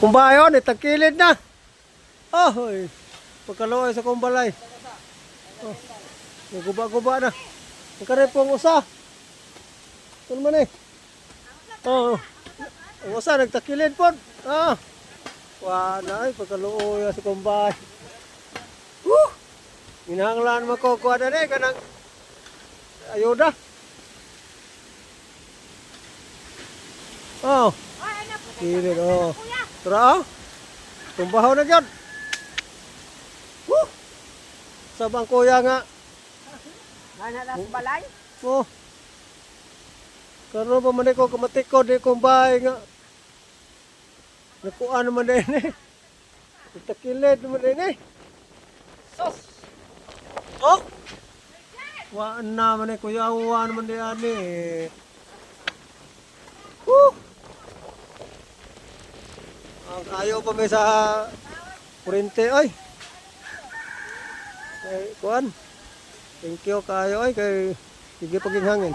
Kumbayon, itagkilid na. Oh, hoy. Pagkaluoy sa kumbalay. Oh, naguba-guba na. Ang karepong usa. Ito naman eh. Oh, ang usa, nagtakilid po. Ah. Wala ay, pagkaluoy sa kumbay. Woo! Hinahanglan mo ko kuha na eh, kanang ayuda. Oh, Ko. kilid, oh. Tara, oh. Tumbahaw na dyan. Woo! Sabang kuya nga. Ana na balay. Oh. Karon pa man ko kamatikod di kumbay nga. Nakuha naman din eh. Itakilid naman din eh. Sus. Oh! Waan naman eh, kuya, waan naman din eh. Woo! Ang ayaw pa may sa kurente, ay. Kay, kuan. Thank you kayo, ay, kay, sige paging hangin.